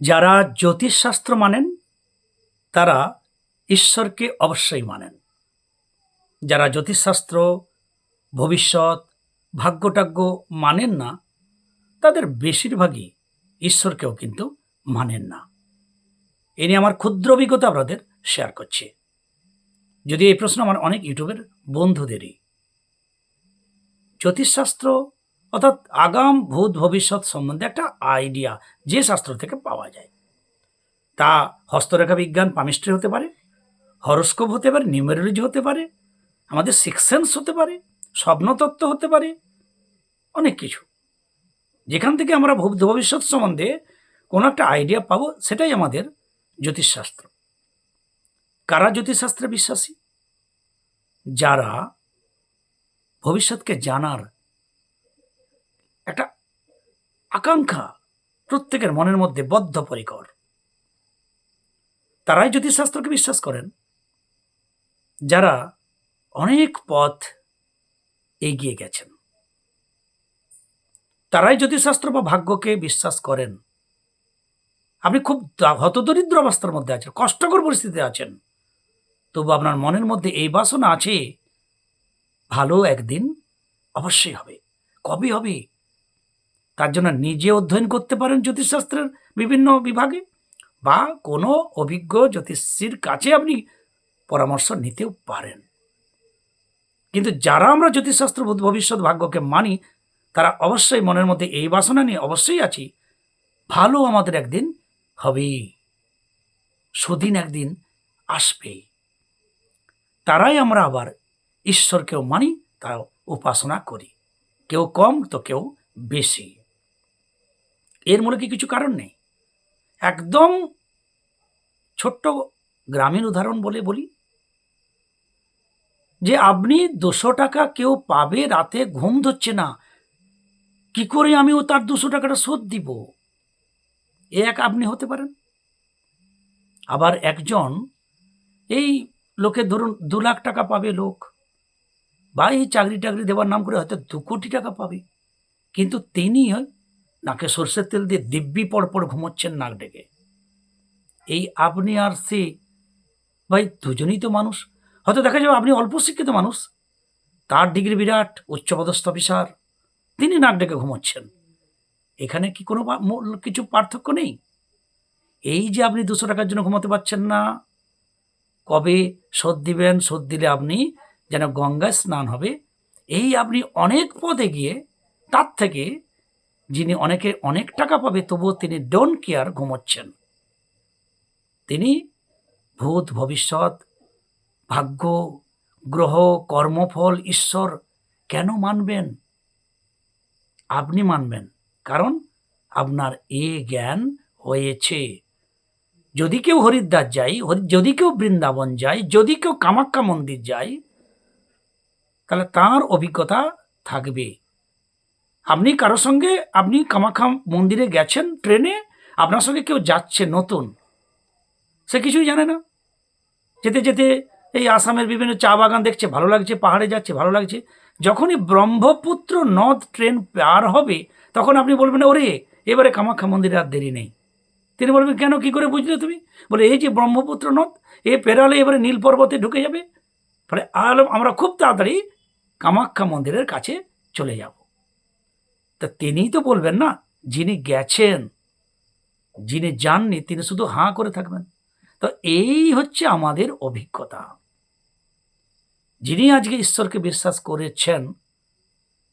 যারা জ্যোতিষশাস্ত্র মানেন, তারা ঈশ্বরকে অবশ্যই মানেন। যারা জ্যোতিষশাস্ত্র, ভবিষ্যৎ, ভাগ্যটাগ্য মানেন না, তাদের বেশিরভাগই ঈশ্বরকেও কিন্তু মানেন না। এ নিয়ে আমার ক্ষুদ্র অভিজ্ঞতা আপনাদের শেয়ার করছি। যদি এই প্রশ্ন আমার অনেক ইউটিউবের বন্ধুদেরই। জ্যোতিষশাস্ত্র অর্থাৎ আগাম, ভূত, ভবিষ্যৎ সম্বন্ধে একটা আইডিয়া যে শাস্ত্র থেকে পাওয়া যায়। তা হস্তরেখা বিজ্ঞান পামিস্ট্রি হতে পারে, হরস্কোপ হতে পারে, নিউমেরোলজি হতে পারে, আমাদের সিক্স সেন্স হতে পারে, স্বপ্নতত্ত্ব হতে পারে, অনেক কিছু। যেখান থেকে আমরা ভবিষ্যৎ সম্বন্ধে কোনো একটা আইডিয়া পাবো, সেটাই আমাদের জ্যোতিষশাস্ত্র। কারা জ্যোতিষশাস্ত্রে বিশ্বাসী? যারা ভবিষ্যৎকে জানার একটা আকাঙ্ক্ষা প্রত্যেকের মনের মধ্যে বদ্ধপরিকর তারাই জ্যোতিষশাস্ত্রকে বিশ্বাস করেন, যারা অনেক পথ এগিয়ে গেছেন। তারাই জ্যোতিষশাস্ত্র বা ভাগ্যকে বিশ্বাস করেন, আপনি খুব হতদরিদ্র অবস্থার মধ্যে আছেন, কষ্টকর পরিস্থিতিতে আছেন, তবু আপনার মনের মধ্যে এই বাসনা আছে, ভালো একদিন অবশ্যই হবে। কবে হবে? তার জন্য নিজে অধ্যয়ন করতে পারেন জ্যোতিষশাস্ত্রের বিভিন্ন বিভাগে বা কোনো অভিজ্ঞ জ্যোতিষীর কাছে আপনি পরামর্শ নিতেও পারেন। কিন্তু যারা আমরা জ্যোতিষশাস্ত্র ভবিষ্যৎ ভাগ্যকে মানি, তারা অবশ্যই মনের মধ্যে এই বাসনা নিয়ে অবশ্যই আছি, ভালো আমাদের একদিন হবে। সুদিন একদিন আসবে। তারাই আমরা আবার ঈশ্বরকেও মানি তারা উপাসনা করি। কেউ কম তো কেউ বেশি। এর মূলে কি কিছু কারণ নেই? একদম ছোট্ট গ্রামীণ উদাহরণ বলে বলি, যে আপনি দুশো টাকা কেউ পাবে, রাতে ঘুম ধরছে না, কি করে আমি ও তার দুশো টাকাটা শোধ দিব? এ এক আপনি হতে পারেন। আবার একজন, এই লোকে ধরুন দু লাখ টাকা পাবে লোক, বা এই চাকরি টাকরি দেওয়ার নাম করে হয়তো দু কোটি টাকা পাবে, কিন্তু তিনি নাকে সর্ষের তেল দিয়ে দিব্যি পর পর ঘুমোচ্ছেন নাক ডেকে। এই আপনি আর সে, ভাই দুজনেই তো মানুষ। হয়তো দেখা যাবে আপনি অল্প শিক্ষিত মানুষ। তার ডিগ্রি বিরাট, উচ্চপদস্থ অফিসার, তিনি নাক ডেকে ঘুমোচ্ছেন। এখানে কি কোনো কিছু পার্থক্য নেই? এই যে আপনি দুশো টাকার জন্য ঘুমাতে পারছেন না, কবে শোধ দিবেন, শোধ দিলে আপনি যেন গঙ্গায় স্নান হবে, এই আপনি অনেক পদে গিয়ে তার থেকে যিনি অনেকে অনেক টাকা পাবে, তবুও তিনি ডোন্ট কেয়ার ঘুমোচ্ছেন। তিনি ভূত, ভবিষ্যৎ, ভাগ্য, গ্রহ, কর্মফল, ঈশ্বর কেন মানবেন? আপনি মানবেন, কারণ আপনার এ জ্ঞান হয়েছে। যদি কেউ হরিদ্বার যাই যদি কেউ বৃন্দাবন যায়, যদি কেউ কামাখ্যা মন্দির যায়, তাহলে তার অভিজ্ঞতা থাকবে। আপনি কারও সঙ্গে আপনি কামাখ্যা মন্দিরে গেছেন ট্রেনে, আপনার সঙ্গে কেউ যাচ্ছে নতুন? সে কিছুই জানে না। যেতে যেতে এই আসামের বিভিন্ন চা বাগান দেখছে, ভালো লাগছে, পাহাড়ে যাচ্ছে, ভালো লাগছে। যখনই ব্রহ্মপুত্র নদ ট্রেন পার হবে, তখন আপনি বলবেন, ওরে, এবারে কামাখ্যা মন্দিরে আর দেরি নেই। তিনি বলবেন, কেন, কি করে বুঝলে তুমি? বলে, এই যে ব্রহ্মপুত্র নদ, এ পেরালে এবারে নীল পর্বতে ঢুকে যাবে। ফলে আলো, আমরা খুব তাড়াতাড়ি কামাখ্যা মন্দিরের কাছে চলে যাব। তা তিনিই তো বলবেন না, যিনি গেছেন, যিনি যাননি, তিনি শুধু হাঁ করে থাকবেন। তো এই হচ্ছে আমাদের অভিজ্ঞতা। যিনি আজকে ঈশ্বরকে বিশ্বাস করেছেন,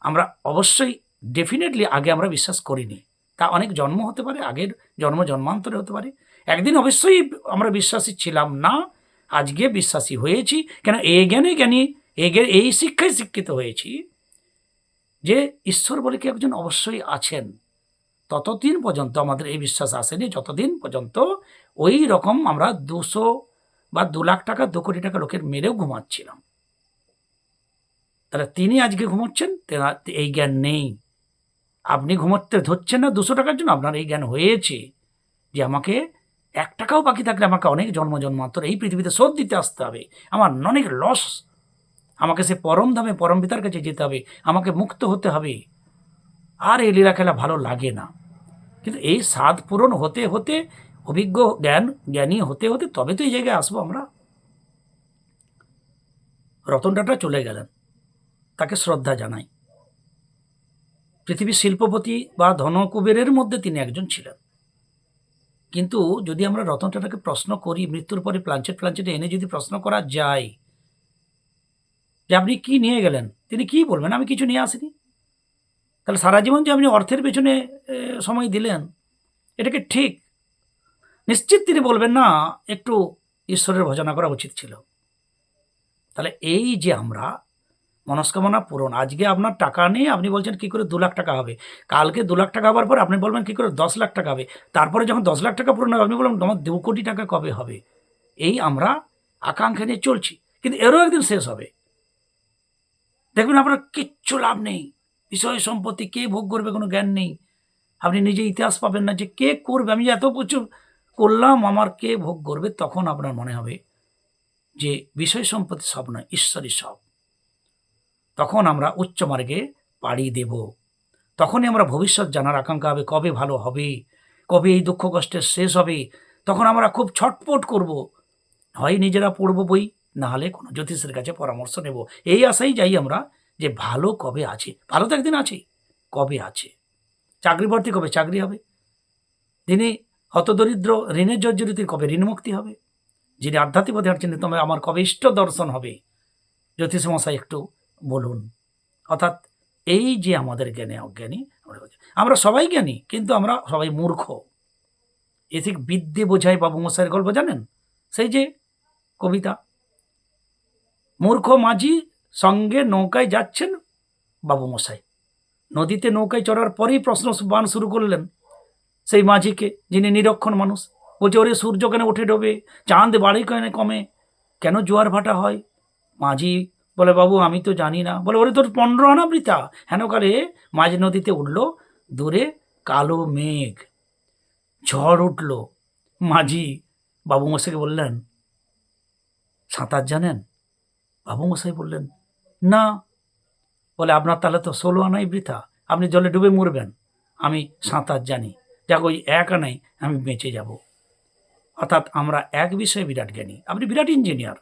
আমরা অবশ্যই ডেফিনেটলি আগে আমরা বিশ্বাস করিনি। তা অনেক জন্ম হতে পারে, আগের জন্ম জন্মান্তরে হতে পারে। একদিন অবশ্যই আমরা বিশ্বাসী ছিলাম না, আজকে বিশ্বাসী হয়েছি। কেন এই জ্ঞানে জ্ঞানী জ্ঞান, এই শিক্ষায় শিক্ষিত হয়েছি। যে ঈশ্বর বলে কি একজন অবশ্যই আছেন, ততদিন পর্যন্ত আমাদের এই বিশ্বাস আসেনি, যতদিন পর্যন্ত ওই রকম আমরা দুশো বা দু লাখ টাকা, দু কোটি টাকা লোকের মেরেও ঘুমাচ্ছিলাম। তাহলে তিনি আজকে ঘুমোচ্ছেন? এই জ্ঞান নেই। আপনি ঘুমোতে ধরছেন না দুশো টাকার জন্য? আপনার এই জ্ঞান হয়েছে যে আমাকে এক টাকাও বাকি থাকলে আমাকে অনেক জন্ম জন্মান্তর এই পৃথিবীতে শোধ দিতে আসতে হবে। আমার অনেক লস আমাকে সে পরম ধামে, পরম পিতার কাছে যেতে হবে, আমাকে মুক্ত হতে হবে। আর এই লীলা খেলা ভালো লাগে না। কিন্তু এই স্বাদ পূরণ হতে হতে, অভিজ্ঞ জ্ঞান, জ্ঞানী হতে হতে তবে তো এই জায়গায় আসব আমরা। রতন টাটা চলে গেলেন। তাকে শ্রদ্ধা জানাই। পৃথিবীর শিল্পপতি বা ধনকুবেরের মধ্যে তিনি একজন ছিলেন। কিন্তু যদি আমরা রতন টাটাকে প্রশ্ন করি, মৃত্যুর পরে প্লাঞ্চেট প্লাঞ্চেটে এনে যদি প্রশ্ন করা যায় যে আপনি কি নিয়ে গেলেন? তিনি কি বলবেন? আমি কিছু নিয়ে আসিনি। তাহলে সারা জীবন যে আপনি অর্থের পেছনে সময় দিলেন এটাকে ঠিক? নিশ্চিত তিনি বলবেন, না, একটু ঈশ্বরের ভজনা করা উচিত ছিল। তাহলে এই যে আমরা, মনস্কামনা পূরণ, আজকে আপনার টাকা নেই, আপনি বলছেন কি করে দু লাখ টাকা হবে? কালকে দু লাখ টাকা হওয়ার পর আপনি বলবেন কি করে দশ লাখ টাকা হবে? তারপরে যখন দশ লাখ টাকা পূরণ হবে, আপনি বলবেন, তোমার দু কোটি টাকা কবে হবে? এই আমরা আকাঙ্ক্ষা নিয়ে চলছি। কিন্তু এরও একদিন শেষ হবে। দেখবেন আপনার কিচ্ছু লাভ নেই। বিষয় সম্পত্তি কে ভোগ করবে কোনো জ্ঞান নেই। আপনি নিজে ইতিহাস পাবেন না যে কে করবে। আমি এত প্রচুর করলাম, আমার কে ভোগ করবে তখন আপনার মনে হবে যে বিষয় সম্পত্তি সব নয়, ঈশ্বরই সব। তখন আমরা উচ্চ মার্গে পাড়ি দেব। তখনই আমরা ভবিষ্যৎ জানার আকাঙ্ক্ষা হবে, কবে ভালো হবে, কবে এই দুঃখ কষ্টের শেষ হবে, তখন আমরা খুব ছটপট করব। হয় নিজেরা পড়ব বই না হলে কোনো জ্যোতিষের কাছে পরামর্শ নেব। এই আশাই যাই আমরা যে ভালো কবে আছে। ভালো তো একদিন আছে, কবে আছে? চাকরি ভর্তি কবে? চাকরি হবে। যিনি হতদরিদ্র ঋণের জর্জরিত কবে ঋণ মুক্তি হবে? যিনি আধ্যাত্মিক পথে হাঁটছেন, তবে আমার কবে ইষ্ট দর্শন হবে? জ্যোতিষ মশাই একটু বলুন। অর্থাৎ এই যে আমাদের জ্ঞানে অজ্ঞানী, আমরা আমরা সবাই জ্ঞানী, কিন্তু আমরা সবাই মূর্খ। এ থেকে বিদ্যে বোঝায় বাবু মশাইয়ের গল্প জানেন? সেই যে কবিতা। মূর্খ মাঝি সঙ্গে নৌকায় যাচ্ছেন বাবু মশাই নদীতে নৌকায় চড়ার পরেই প্রশ্ন বান শুরু করলেন সেই মাঝিকে, যিনি নিরক্ষণ মানুষ। বলছে ওরে সূর্য কেন উঠে ডোবে? চাঁদ বাড়ি কেন কমে? কেন জোয়ার ভাটা হয়? মাঝি বলে, বাবু, আমি তো জানি না। বলে, ওরে তোর পনেরো আনা বৃথা। হেন কালে মাঝ নদীতে উঠল দূরে কালো মেঘ। ঝড় উঠল। মাঝি বাবু মশাইকে বললেন, সাঁতার জানেন? বাবু মশাই বললেন, না। বলে, আপনার তাহলে তো ষোলো আনাই বৃথা। আপনি জলে ডুবে মরবেন। আমি সাঁতার জানি। যাক, ওই এক আনাই আমি বেঁচে যাব। অর্থাৎ আমরা এক বিষয়ে বিরাট জ্ঞানী। আপনি বিরাট ইঞ্জিনিয়ার।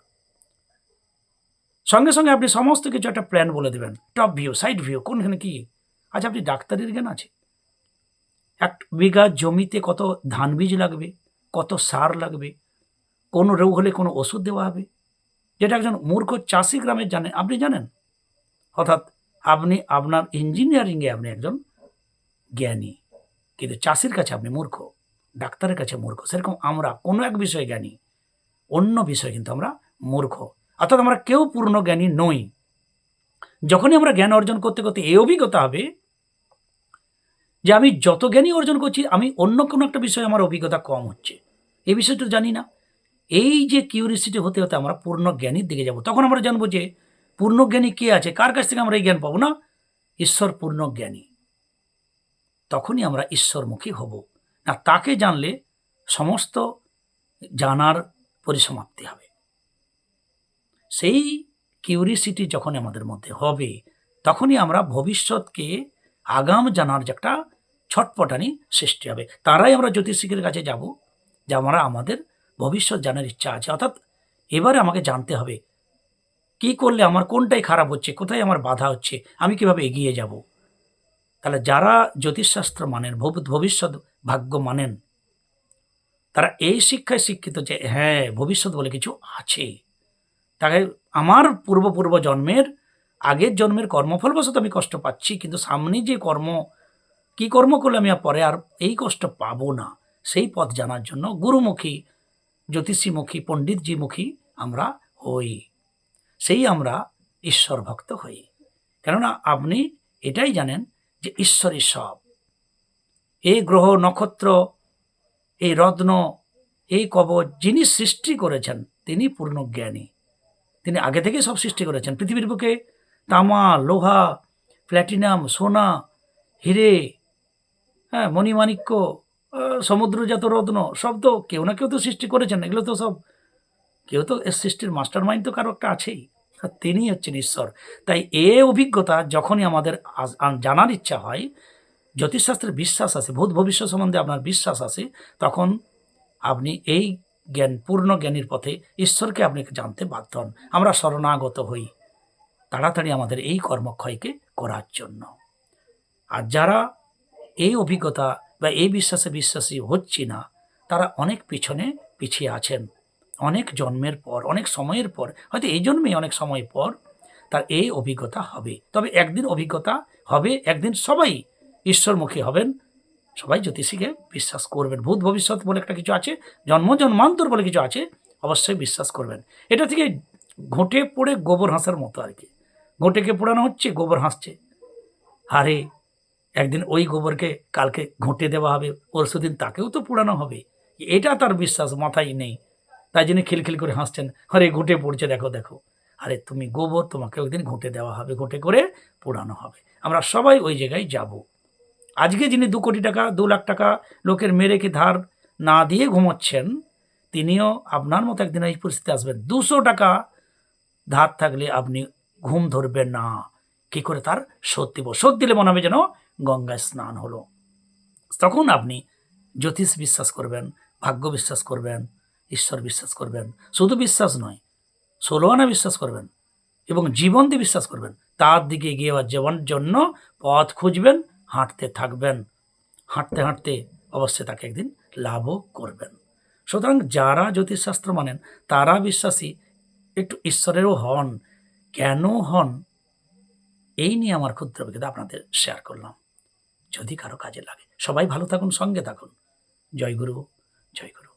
সঙ্গে সঙ্গে আপনি সমস্ত কিছু একটা প্ল্যান বলে দেবেন। টপ ভিউ, সাইড ভিউ, কোনখানে কি? আচ্ছা আপনি ডাক্তারের জ্ঞান আছে? এক বিঘা জমিতে কত ধান বীজ লাগবে? কত সার লাগবে? কোন রোগ হলে কোনো ওষুধ দেওয়া হবে? যেটা একজন মূর্খ চাষি গ্রামে জানেন আপনি জানেন? অর্থাৎ আপনি, আপনার ইঞ্জিনিয়ারিংয়ে আপনি একজন জ্ঞানী। কিন্তু চাষির কাছে আপনি মূর্খ, ডাক্তারের কাছে মূর্খ। সেরকম আমরা কোনো এক বিষয়ে জ্ঞানী, অন্য বিষয়ে কিন্তু আমরা মূর্খ। অর্থাৎ আমরা কেউ পূর্ণ জ্ঞানী নই। যখনই আমরা জ্ঞান অর্জন করতে করতে এই অভিজ্ঞতা হবে যে আমি যত জ্ঞানী অর্জন করছি, আমি অন্য কোনো একটা বিষয়ে আমার অভিজ্ঞতা কম হচ্ছে। এই বিষয়টা জানি না। এই যে কিউরিসিটি হতে হতে আমরা পূর্ণ জ্ঞানীর দিকে যাব। তখন আমরা জানব যে পূর্ণ জ্ঞানী কে আছে? কার কাছ থেকে আমরা এই জ্ঞান পাবো না? ঈশ্বর পূর্ণ জ্ঞানী তখনই আমরা ঈশ্বরমুখী হব। না, তাকে জানলে সমস্ত জানার পরিসমাপ্তি হবে। সেই কিউরিসিটি যখন আমাদের মধ্যে হবে, তখনই আমরা ভবিষ্যৎকে আগাম জানার যে একটা ছটপটানি সৃষ্টি হবে। তারাই আমরা জ্যোতিষিকের কাছে যাব, যে আমরা আমাদের ভবিষ্যৎ জানার ইচ্ছা আছে। অর্থাৎ এবারে আমাকে জানতে হবে, কি করলে আমার কোনটাই খারাপ হচ্ছে, কোথায় আমার বাধা হচ্ছে, আমি কীভাবে এগিয়ে যাব? তাহলে যারা জ্যোতিষশাস্ত্র মানেন, ভব- ভবিষ্যৎ ভাগ্য মানেন, তারা এই শিক্ষায় শিক্ষিত যে হ্যাঁ ভবিষ্যৎ বলে কিছু আছে। তাকে আমার পূর্ব পূর্ব জন্মের, আগের জন্মের কর্মফলবশত আমি কষ্ট পাচ্ছি, কিন্তু সামনে যে কর্ম, কি কর্ম করলে আমি পরে আর এই কষ্ট পাবো না, সেই পথ জানার জন্য গুরুমুখী জ্যোতিষীমুখী, পণ্ডিতজিমুখী আমরা হই। সেই আমরা ঈশ্বর ভক্ত হই। কেননা আপনি এটাই জানেন যে ঈশ্বরই সব। এই গ্রহ, নক্ষত্র এই রত্ন এই কবচ যিনি সৃষ্টি করেছেন, তিনি পূর্ণ জ্ঞানী তিনি আগে থেকে সব সৃষ্টি করেছেন। পৃথিবীর বুকে তামা, লোহা, প্ল্যাটিনাম, সোনা, হিরে হ্যাঁ মণিমাণিক্য সমুদ্রজাত রত্ন, সব তো কেউ না কেউ তো সৃষ্টি করেছেন, এগুলো তো সব কেউ তো এর সৃষ্টির মাস্টার মাইন্ড তো কারও একটা আছেই। আর তিনিই হচ্ছেন ঈশ্বর। তাই এ অভিজ্ঞতা যখনই আমাদের জানার ইচ্ছা হয়, জ্যোতিষশাস্ত্রে বিশ্বাস আছে, ভূত ভবিষ্যৎ সম্বন্ধে আপনার বিশ্বাস আছে, তখন আপনি এই জ্ঞান, পূর্ণ জ্ঞানীর পথে ঈশ্বরকে আপনি জানতে বাধ্য হন। আমরা শরণাগত হই তাড়াতাড়ি আমাদের এই কর্মক্ষয়কে করার জন্য। আর যারা এই অভিজ্ঞতা বা এই বিশ্বাসে বিশ্বাসী হচ্ছি না, তারা অনেক পিছনে পিছিয়ে আছেন। অনেক জন্মের পর, অনেক সময়ের পর, হয়তো এই জন্মেই অনেক সময় পর তার এই অভিজ্ঞতা হবে। তবে একদিন অভিজ্ঞতা হবে, একদিন সবাই ঈশ্বরমুখী হবেন। সবাই জ্যোতিষীকে বিশ্বাস করবেন। ভূত ভবিষ্যৎ বলে একটা কিছু আছে, জন্ম জন্মান্তর বলে কিছু আছে, অবশ্যই বিশ্বাস করবেন। এটা থেকে ঘোটে পড়ে গোবর হাঁসার মতো আর কি। ঘোটেকে পোড়ানো হচ্ছে, গোবর হাসছে। আরে একদিন ওই গোবরকে কালকে ঘুঁটে দেওয়া হবে, পরশু দিন তাকেও তো পোড়ানো হবে। এটা তার বিশ্বাস, মাথায় নেই। তাই জন্য খিলখিল করে হাসছেন। আরে ঘুঁটে পড়ছে, দেখো দেখো। আরে তুমি গোবর, তোমাকে একদিন ঘুঁটে দেওয়া হবে, ঘুঁটে করে পোড়ানো হবে। আমরা সবাই ওই জায়গায় যাব। আজকে যিনি দু কোটি টাকা, দু লাখ টাকা লোকের মেরে কি ধার না দিয়ে ঘুমোচ্ছেন, তিনিও আপনার মতো একদিন এই পরিস্থিতি আসবেন। দুশো টাকা ধার থাকলে আপনি ঘুম ধরবেন না। কি করে তার শোধ দিব? শোধ দিলে মনে হবে যেন গঙ্গায় স্নান হলো। তখন আপনি জ্যোতিষ বিশ্বাস করবেন, ভাগ্য বিশ্বাস করবেন, ঈশ্বর বিশ্বাস করবেন। শুধু বিশ্বাস নয় ষোলো আনা বিশ্বাস করবেন এবং জীবন দিয়ে বিশ্বাস করবেন। তার দিকে এগিয়ে যাওয়ার জন্য পথ খুঁজবেন, হাঁটতে থাকবেন। হাঁটতে হাঁটতে অবশ্যই তাকে একদিন লাভও করবেন। সুতরাং যারা জ্যোতিষশাস্ত্র মানেন, তারা বিশ্বাসী একটু ঈশ্বরেরও হন। কেন হন? এই নিয়ে আমার ক্ষুদ্র অভিজ্ঞতা আপনাদের শেয়ার করলাম। যদি কারও কাজে লাগে। সবাই ভালো থাকুন, সঙ্গে থাকুন। জয় গুরু জয় গুরু।